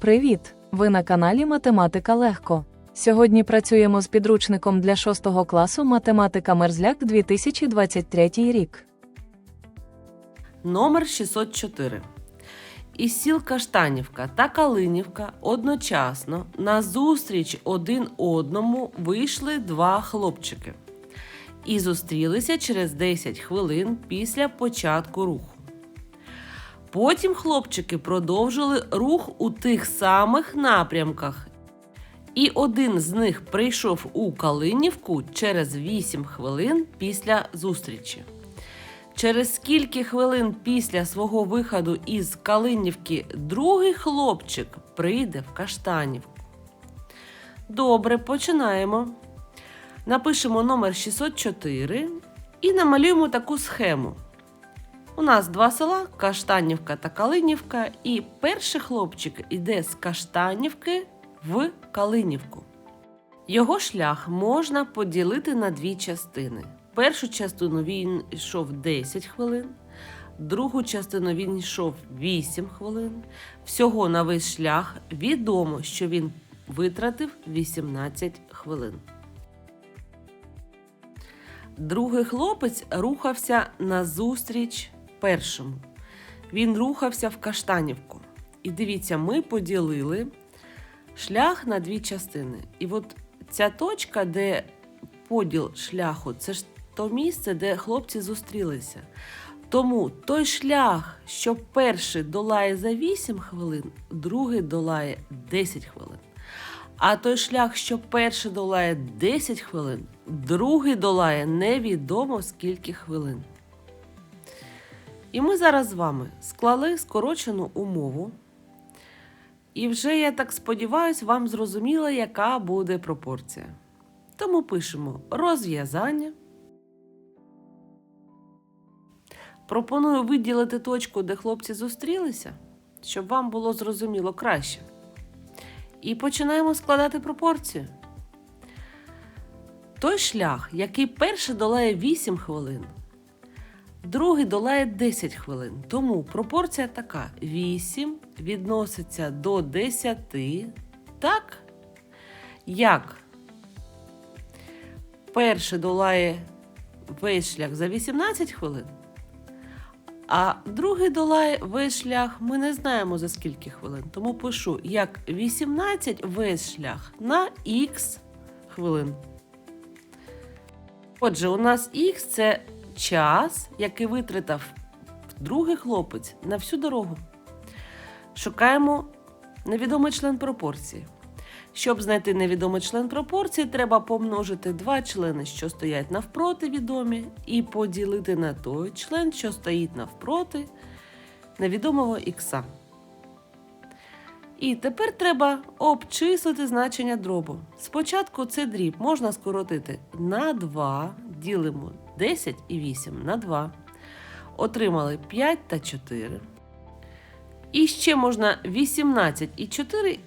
Привіт! Ви на каналі Математика Легко. Сьогодні працюємо з підручником для 6 класу Математика Мерзляк 2023 рік. Номер 604. Із сіл Каштанівка та Калинівка одночасно на зустріч один одному вийшли два хлопчики і зустрілися через 10 хвилин після початку руху. Потім хлопчики продовжили рух у тих самих напрямках. І один з них прийшов у Калинівку через 8 хвилин після зустрічі. Через скільки хвилин після свого виходу із Калинівки другий хлопчик прийде в Каштанівку. Добре, починаємо. Напишемо номер 604 і намалюємо таку схему. У нас два села Каштанівка та Калинівка, і перший хлопчик іде з Каштанівки в Калинівку. Його шлях можна поділити на дві частини. Першу частину він йшов 10 хвилин, другу частину він йшов 8 хвилин. Всього на весь шлях відомо, що він витратив 18 хвилин. Другий хлопець рухався назустріч першому. Він рухався в Каштанівку. І дивіться, ми поділили шлях на дві частини. І от ця точка, де поділ шляху, це ж то місце, де хлопці зустрілися. Тому той шлях, що перший долає за 8 хвилин, другий долає 10 хвилин. А той шлях, що перший долає 10 хвилин, другий долає невідомо скільки хвилин. І ми зараз з вами склали скорочену умову. І вже, я так сподіваюся, вам зрозуміло, яка буде пропорція. Тому пишемо розв'язання. Пропоную виділити точку, де хлопці зустрілися, щоб вам було зрозуміло краще. І починаємо складати пропорцію. Той шлях, який перший долає 8 хвилин, другий долає 10 хвилин. Тому пропорція така: 8 відноситься до 10, так? Як перший долає весь шлях за 18 хвилин, а другий долає весь шлях, ми не знаємо за скільки хвилин. Тому пишу як 18 весь шлях на х хвилин. Отже, у нас х це час, який витратив другий хлопець на всю дорогу. Шукаємо невідомий член пропорції. Щоб знайти невідомий член пропорції, треба помножити два члени, що стоять навпроти відомі, і поділити на той член, що стоїть навпроти невідомого х. І тепер треба обчислити значення дробу. Спочатку це дріб можна скоротити на 2, ділимо 10 і 8 на 2. Отримали 5 та 4. І ще можна 18 і 4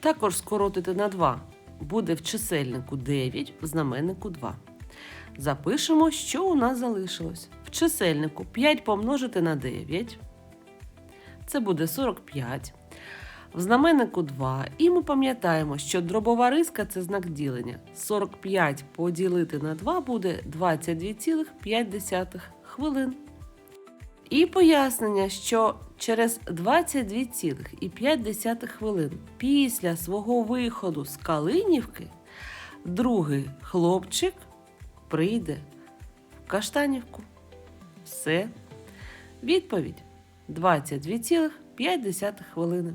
також скоротити на 2. Буде в чисельнику 9, в знаменнику 2. Запишемо, що у нас залишилось. В чисельнику 5 помножити на 9. Це буде 45. В знаменнику 2. І ми пам'ятаємо, що дробова риска це знак ділення. 45 поділити на 2 буде 22,5 хвилин. І пояснення, що через 22,5 хвилин після свого виходу з Калинівки другий хлопчик прийде в Каштанівку. Все. Відповідь 22,5 хвилини.